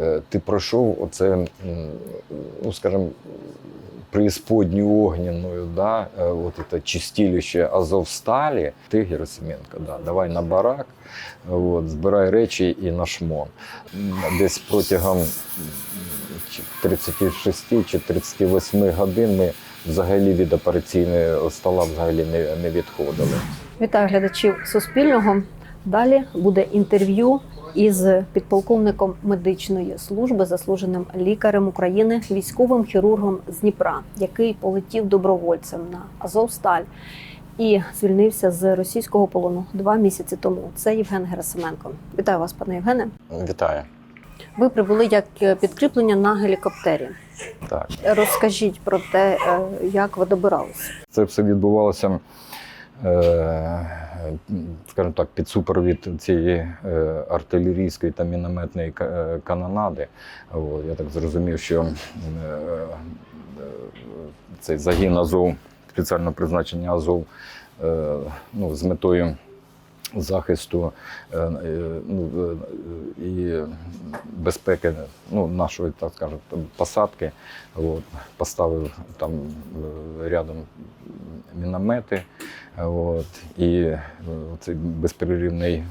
е, ти пройшов оце, ну скажімо, преисподню огненную, да, е, от це чистилище Азовсталі, ти Герасименко, да, давай на барак, от, збирай речі і на шмон. Десь протягом 36 чи 38 годин ми взагалі від операційного стола взагалі не, не відходили. Вітаю глядачів Суспільного. Далі буде інтерв'ю із підполковником медичної служби, заслуженим лікарем України, військовим хірургом з Дніпра, який полетів добровольцем на Азовсталь і звільнився з російського полону два місяці тому. Це Євген Герасименко. Вітаю вас, пане Євгене. Вітаю. Ви прибули як підкріплення на гелікоптері. Так. Розкажіть про те, е, як ви добиралися. Це все відбувалося, е, скажімо так, під супровід цієї е, артилерійської та мінометної е, канонади. От, я так зрозумів, що е, цей загін Азов, спеціального призначення Азов, ну, з метою захисту ну, і безпеки ну, нашої, так скажемо, посадки. От, поставив там рядом міномети. От, і е, цей безперервний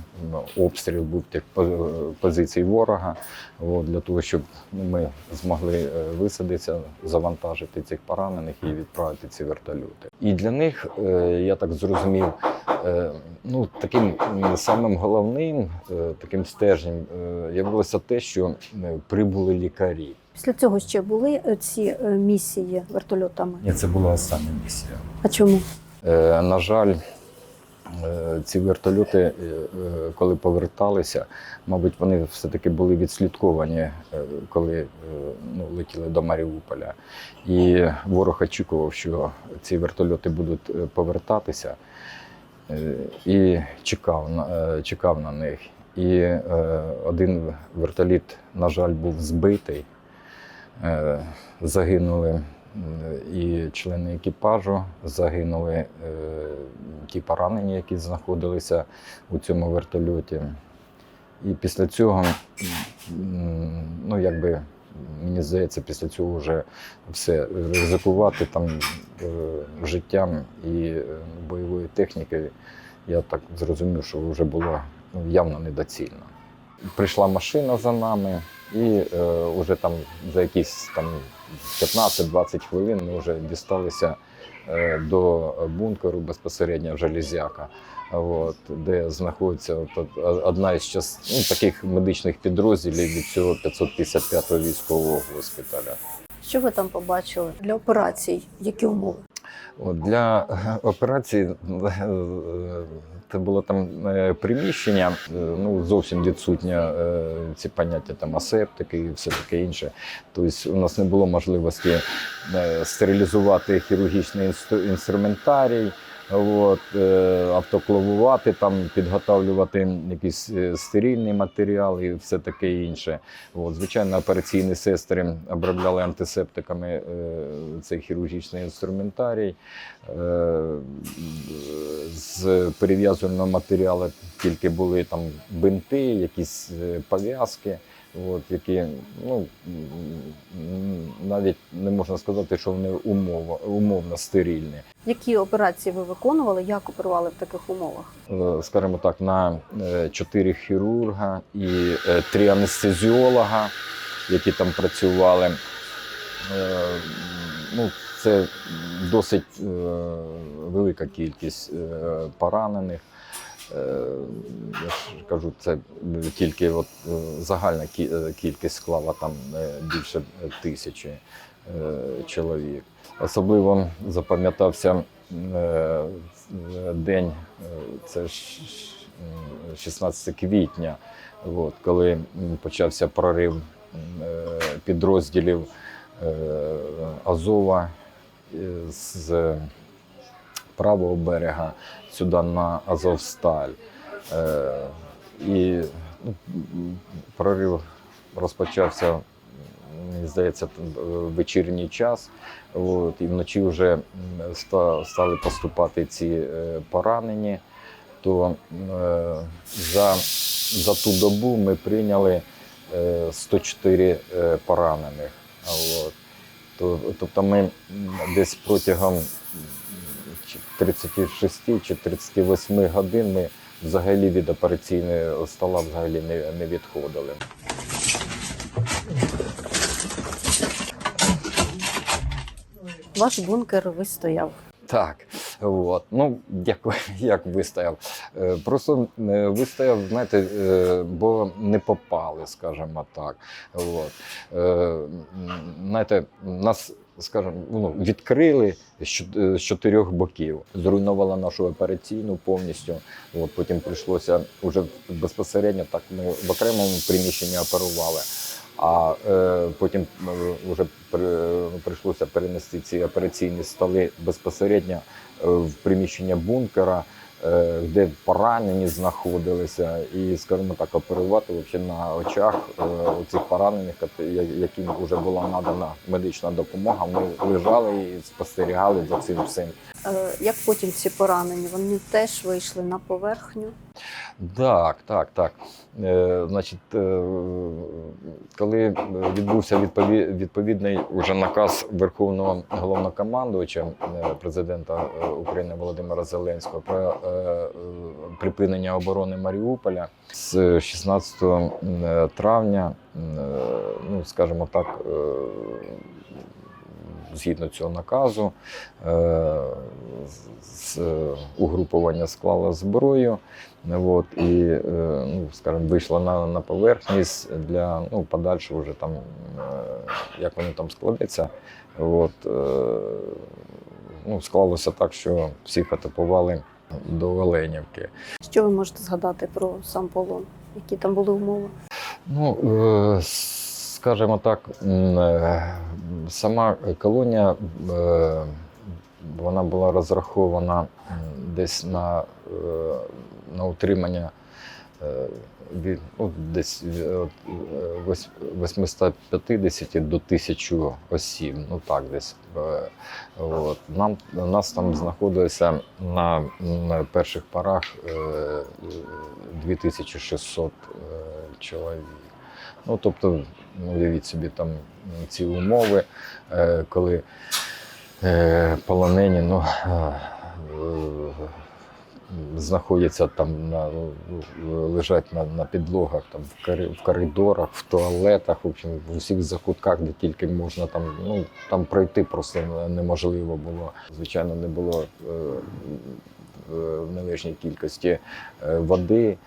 обстріл був тих по- позицій ворога, от, для того, щоб ну, ми змогли е, висадитися, завантажити цих поранених і відправити ці вертольоти. І для них, е, я так зрозумів, е, ну, таким самим головним е, таким стержнем е, явилося те, що е, прибули лікарі. Після цього ще були е, ці е, місії вертольотами. Ні, це була остання місія. А чому? Е, На жаль, е, ці вертольоти, е, коли поверталися, мабуть, вони все-таки були відслідковані, коли ну, летіли до Маріуполя. І ворог очікував, що ці вертольоти будуть повертатися і чекав чекав на них. І один вертоліт, на жаль, був збитий. Загинули і члени екіпажу, загинули е, ті поранені, які знаходилися у цьому вертольоті. І після цього, ну якби мені здається, після цього вже все ризикувати там е, життям і е, бойовою технікою, я так зрозумів, що вже було ну, явно недоцільно. Прийшла машина за нами, і е, вже там за якісь там 15-20 хвилин ми вже дісталися е, до бункеру безпосередньо Железяка, от, де знаходиться от, одна із час, ну, таких медичних підрозділів від цього 555-го військового госпіталя. Що ви там побачили для операцій? Які умови? От, для операції е, це було там е, приміщення, е, ну зовсім відсутнє ці поняття там асептики і все таке інше. Тобто у нас не було можливості стерилізувати хірургічний інстру- інструментарій. От, е, автоклавувати, там, підготовлювати якісь е, стерильні матеріали і все таке інше. От, звичайно, операційні сестри обробляли антисептиками е, цей хірургічний інструментарій. З перев'язувального матеріалу тільки були там бинти, якісь пов'язки, от, які ну, навіть не можна сказати, що вони умово, умовно стерильні. Які операції ви виконували? Як оперували в таких умовах? Е, скажімо так, на е, чотири хірурга і е, три анестезіолога, які там працювали. Ну, це досить велика кількість поранених. Е, Я ж кажу, це тільки от е, загальна е, кількість склала там більше тисячі чоловік. Особливо запам'ятався день, це ж 16 квітня, от, коли почався прорив підрозділів Азова з правого берега сюди на Азовсталь. Е, І ну, прорив розпочався, мені здається, е, вечірній час. От, і вночі вже стали поступати ці е, поранені. То за, за ту добу ми прийняли е, 104 е, поранених. От. То- Тобто ми десь протягом 36 чи 38 годин ми взагалі від операційного стола взагалі не, не відходили. Ваш бункер вистояв. Так, от. Ну, дякую, як вистояв. Е, Просто е, вистояв, знаєте, е, бо не попали, скажімо так. От. Е, Знаєте, нас, скажімо, ну, відкрили е, з чотирьох боків, зруйнувала нашу операційну повністю. От, потім прийшлося вже безпосередньо так ми в окремому приміщенні оперували. А е, потім е, вже при, прийшлося перенести ці операційні столи безпосередньо е, в приміщення бункера, е, де поранені знаходилися, і, скажімо так, оперувати взагалі на очах у цих поранених, яким вже була надана медична допомога. Ми лежали і спостерігали за цим всім. Е, Як потім ці поранені? Вони теж вийшли на поверхню. Так, так, так. Е, значить, е, коли відбувся відпові- відповідний уже наказ Верховного головнокомандувача е, президента е, України Володимира Зеленського про е, е, припинення оборони Маріуполя з 16 травня, е, ну скажімо так. е, Згідно цього наказу, е, з- угрупування склало зброю, От, і, е, ну, скажімо, вийшла на, на поверхність для ну, подальшого вже там, е, як вони там складеться. От, ну, склалося так, що всіх атакували до Оленівки. Що ви можете згадати про сам полон? Які там були умови? Ну, е, скажімо так, е, сама колонія е, вона була розрахована десь на, е, на утримання від, ну, десь від, е, вось- 850 до 1000 осіб. Ну так, десь. От. Нам, нас там знаходилося на, на перших порах е, 2600 е, чоловік. Ну, тобто, ну, уявіть собі там ці умови, е, коли е, полонені ну, е, знаходяться там на, ну, лежать на, на підлогах, там, в, коридорах, в туалетах, в общем, в усіх закутках, де тільки можна там, ну, там пройти просто неможливо було. Звичайно, не було в належній кількості води.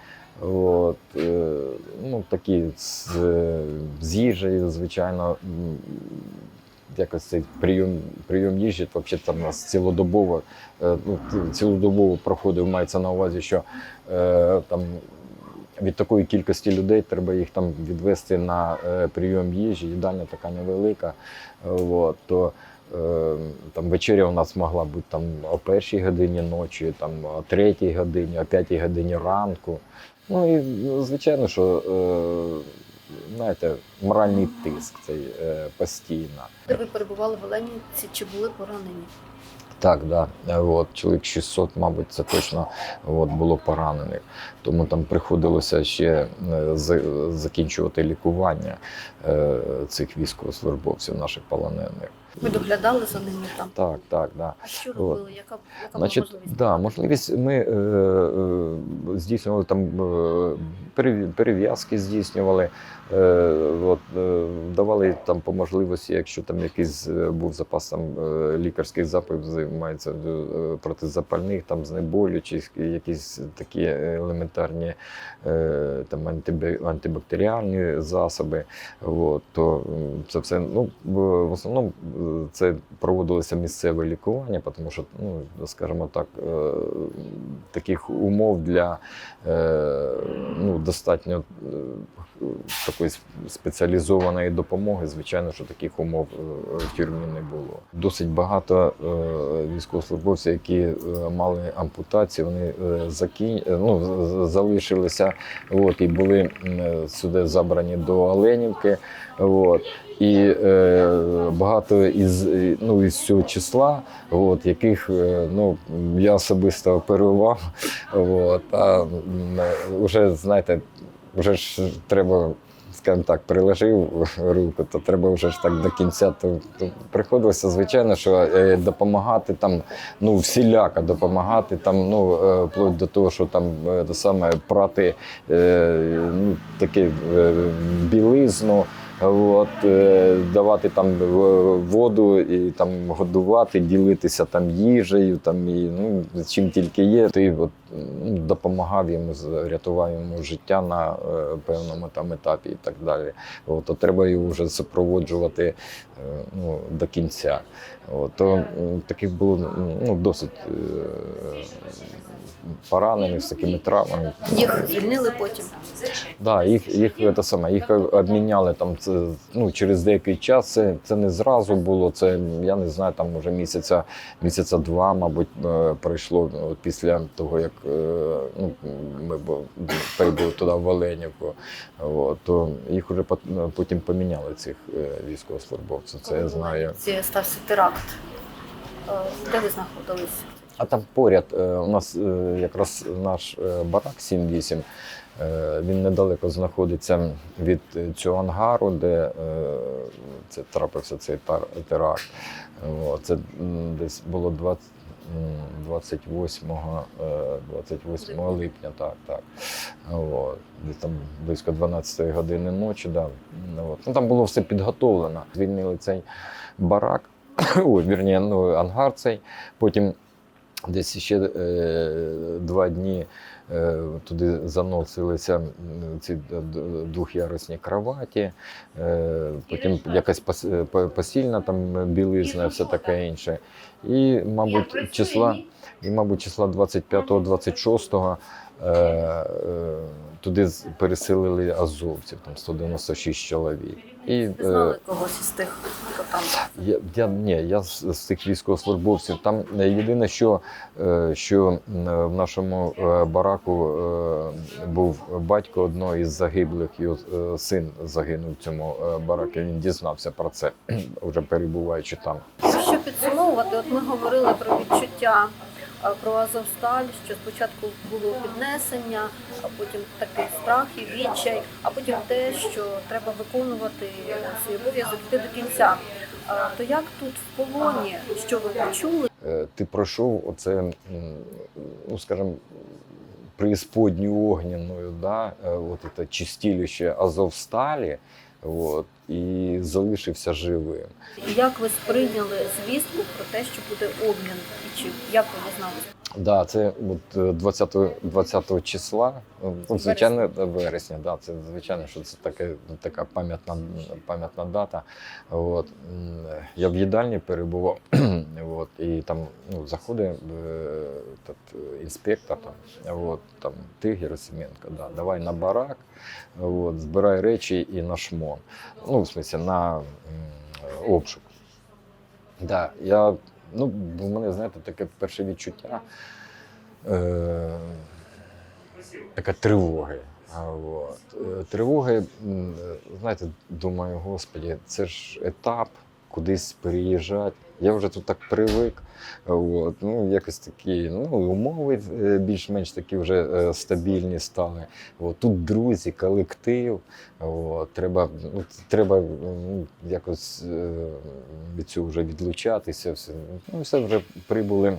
От, е, ну, такі з, з їжею, звичайно, якось цей прийом, прийом їжі, взагалі там у нас цілодобово, е, ну, цілодобово проходив, мається на увазі, що е, там від такої кількості людей треба їх там відвести на прийом їжі, їдальня така невелика. От, то там вечеря у нас могла бути там о першій годині ночі, там о третій годині, о п'ятій годині ранку. Ну і звичайно, що е, знаєте, моральний тиск цей е, постійно. Де ви перебували в Оленівці, чи були поранені? Так, да. Е, От, чоловік 600, мабуть, це точно от, було поранених. Тому там приходилося ще закінчувати лікування цих військовослужбовців, наших полонених. Ви доглядали за ними там? Так, так, да. А що робили? Яка, яка Значить, да, можливість ми е, е, здійснювали там е, перев'язки, здійснювали, е, от, е, давали там по можливості, якщо там якийсь е, був запас там е, лікарських запасів, мається протизапальних, там знеболючих, якісь такі елементарні е, там антибактеріальні засоби. От, то це все ну в основному це проводилося місцеве лікування, тому що, ну скажімо так, е, таких умов для е, ну, достатньо е, такої спеціалізованої допомоги, звичайно, що таких умов в тюрмі не було. Досить багато військовослужбовців, які мали ампутації, вони закін... ну, залишилися от, і були сюди забрані до Оленівки. От. І е, багато із, ну, із цього числа, от, яких е, ну, я особисто оперував, от, а вже, знаєте, вже ж треба скажімо так, приложив руку, то треба вже ж так до кінця. То, то приходилося, звичайно, що е, допомагати там, ну, всіляко допомагати, там, ну, е, вплоть до того, що там те саме прати ну, таке білизну. От, е, давати там воду і там годувати, ділитися там їжею, там і ну чим тільки є. Ти от ну, допомагав йому, рятував йому життя на е, певному там етапі і так далі. От, от треба його вже супроводжувати ну, до кінця. От, то таких було ну, досить е, поранених з такими травмами. Їх звільнили потім. Да, їх, їх, це саме, їх обміняли там це, ну, через деякий час. Це, це не зразу було. Це я не знаю, там вже місяця, місяця два, мабуть, е, пройшло от після того, як е, ну, ми бу- прибули туди в Оленівку. От, то їх вже потім поміняли цих е, військовослужбовців. Це я знаю. Це стався теракт. Е, Де ви знаходились? А там поряд е, у нас е, якраз наш барак 7-8. е, Він недалеко знаходиться від цього ангару, де це трапився цей теракт. Це десь було 20, м, 28, е, 28 липня, так, так. От. Там близько 12 години ночі. Да. Ну, От. Ну, там було все підготовлено. Звільнили цей барак, ой, вірні, ну, ангар цей. Потім десь ще е, два дні е, туди заносилися ці двох'ярусні кроваті, е, потім якась пос- е, посільна там білизна, все таке інше. І, мабуть, числа, і, мабуть, числа 25-26 е, е, туди з- переселили азовців, там 196 чоловік. І, Ви е, знали когось із тих, хто там? я, я, ні, я з, з тих військовослужбовців. Там е, єдине, що, е, що е, в нашому е, бараку е, був батько одного із загиблих, його е, син загинув в цьому е, бараку. Він дізнався про це, вже перебуваючи там. Якщо підсумовувати, от ми говорили про відчуття е, про Азовсталь, що спочатку було піднесення, а потім такий страх і відчай, а потім те, що треба виконувати е, свій обов'язок йти до кінця. Е, То як тут в полоні, що ви почули? Е, ти пройшов оце, ну скажімо, преисподню огненную, да, е, от це чистилище Азовсталі, от, і залишився живим. Як ви сприйняли звістку про те, що буде обмін? І чи як ви дізналися? Да, це от е, 20, 20 числа, е, ну, звичайно, вересня, да, це звичайно, що це таке, така пам'ятна, пам'ятна дата. От. Я в їдальні перебував, от, і там ну, заходить е, е, інспектор, там, от, там, ти Герасименко, да, давай на барак, от, збирай речі і на шмон. Ну, в смысле, на обшук. Да, я, ну, в мене, знаєте, таке перше відчуття е, така тривоги. От. Е, Тривоги, знаєте, думаю, господі, це ж етап, кудись переїжджати. Я вже тут так привик. От. Ну, якось такі ну, умови е, більш-менш такі вже е, стабільні стали. От. Тут друзі, колектив. От. Треба, ну, треба ну, якось е, від цього вже відлучатися. Все. Ну, все вже прибули.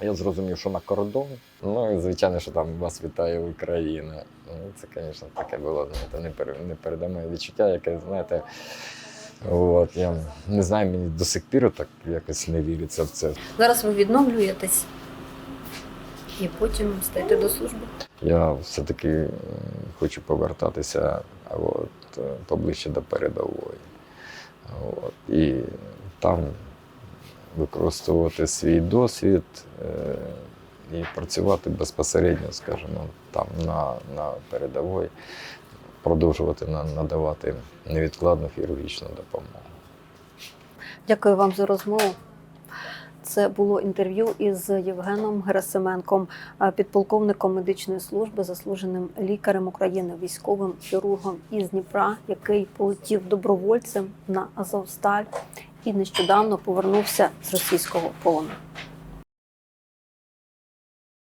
Я зрозумів, що на кордон. Ну і звичайно, що там вас вітає Україна. Ну, це, звісно, таке було знаєте, непер- непередаме відчуття, яке, знаєте, от, я не знаю, мені до сих пір так якось не віриться в це. Зараз ви відновлюєтесь і потім стаєте до служби. Я все-таки хочу повертатися от, е, поближче до передової. От, і там використовувати свій досвід е, і працювати безпосередньо, скажімо, там на, на передовій, продовжувати на- надавати невідкладну хірургічну допомогу. Дякую вам за розмову. Це було інтерв'ю із Євгеном Герасименком, підполковником медичної служби, заслуженим лікарем України, військовим хірургом із Дніпра, який полетів добровольцем на Азовсталь і нещодавно повернувся з російського полону.